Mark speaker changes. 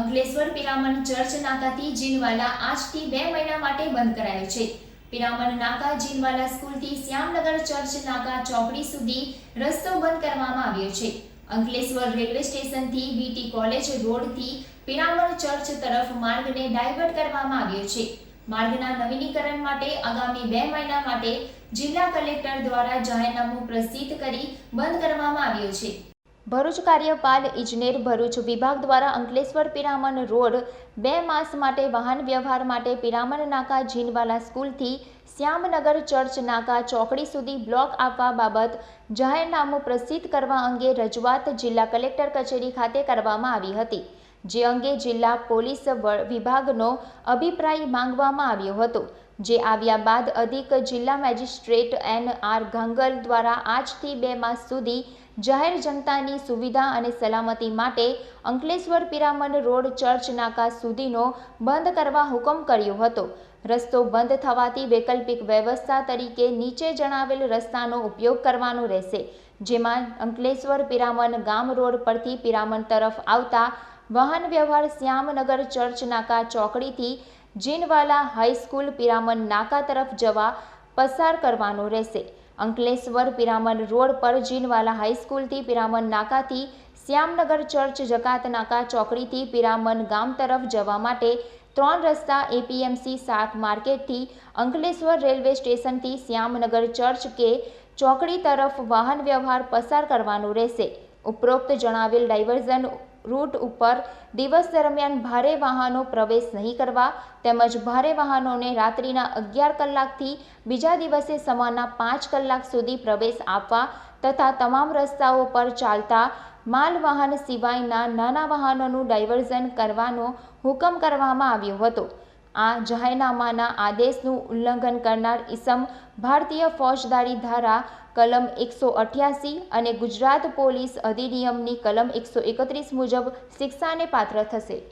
Speaker 1: Ankleshwar Piraman church નાકાથી જીનવાલા આજથી બે મહિના માટે બંધ કરાયો છે. પિરામણ નાકા જીનવાલા સ્કૂલથી શ્યામનગર ચર્ચ નાકા ચોકડી સુધી રસ્તો બંધ કરવામાં આવ્યો છે. અંકલેશ્વર રેલવે સ્ટેશનથી વીટી કોલેજ રોડથી પિરામણ ચર્ચ તરફ માર્ગને ડાયવર્ટ કરવામાં આવ્યો છે. માર્ગના નવીનીકરણ માટે આગામી બે મહિના માટે જિલ્લા કલેક્ટર દ્વારા જાહેરનામું પ્રસિદ્ધ કરી બંધ કરવામાં આવ્યો છે. ભરૂચ કાર્યપાલ ઇજનેર ભરૂચ વિભાગ દ્વારા અંકલેશ્વર પિરામણ રોડ બે માસ માટે વાહન વ્યવહાર માટે પિરામણ નાકા જીનવાલા સ્કૂલથી શ્યામનગર ચર્ચ નાકા ચોકડી સુધી બ્લોક આપવા બાબત જાહેરનામું પ્રસિદ્ધ કરવા અંગે રજૂઆત જિલ્લા કલેક્ટર કચેરી ખાતે કરવામાં આવી હતી. જે અંગે જિલ્લા પોલીસ વિભાગનો અભિપ્રાય માંગવામાં આવ્યો હતો. જે આવ્યા બાદ અધિક જિલ્લા મેજિસ્ટ્રેટ એન આર ગાંગલ દ્વારા આજથી બે માસ સુધી જાહેર જનતાની સુવિધા અને સલામતી માટે અંકલેશ્વર પિરામણ રોડ ચર્ચ નાકા સુધીનો બંધ કરવા હુકમ કર્યો હતો. રસ્તો બંધ થવાથી વૈકલ્પિક વ્યવસ્થા તરીકે નીચે જણાવેલ રસ્તાનો ઉપયોગ કરવાનો રહેશે. જેમાં અંકલેશ્વર પિરામણ ગામ રોડ પરથી પિરામણ તરફ આવતા વાહન વ્યવહાર શ્યામનગર ચર્ચ નાકા ચોકડીથી જીનવાલા હાઈસ્કૂલ પિરામણ નાકા તરફ જવા પસાર કરવાનો રહેશે. અંકલેશ્વર પિરામણ રોડ પર જીનવાલા હાઈસ્કૂલથી પિરામણ નાકાથી શ્યામનગર ચર્ચ જકાત નાકા ચોકડીથી પિરામણ ગામ તરફ જવા માટે ત્રણ રસ્તા એપીએમસી શાક માર્કેટથી અંકલેશ્વર રેલવે સ્ટેશનથી શ્યામનગર ચર્ચ કે ચોકડી તરફ વાહન વ્યવહાર પસાર કરવાનો રહેશે. ઉપરોક્ત જણાવેલ ડાયવર્ઝન રૂટ ઉપર દિવસ દરમિયાન ભારે વાહનો પ્રવેશ નહીં કરવા તેમજ ભારે વાહનોને રાત્રિના અગિયાર કલાકથી બીજા દિવસે સવારના પાંચ કલાક સુધી પ્રવેશ આપવા તથા તમામ રસ્તાઓ પર ચાલતા માલ વાહન સિવાયના નાના વાહનોનું ડાયવર્ઝન કરવાનો હુકમ કરવામાં આવ્યો હતો. આ જાહેરનામાના આદેશનું ઉલ્લંઘન કરનાર ઇસમ ભારતીય ફોજદારી ધારા કલમ એકસો અઠ્યાસી અને ગુજરાત પોલીસ અધિનિયમની કલમ એકસો એકત્રીસ મુજબ શિક્ષાને પાત્ર થશે.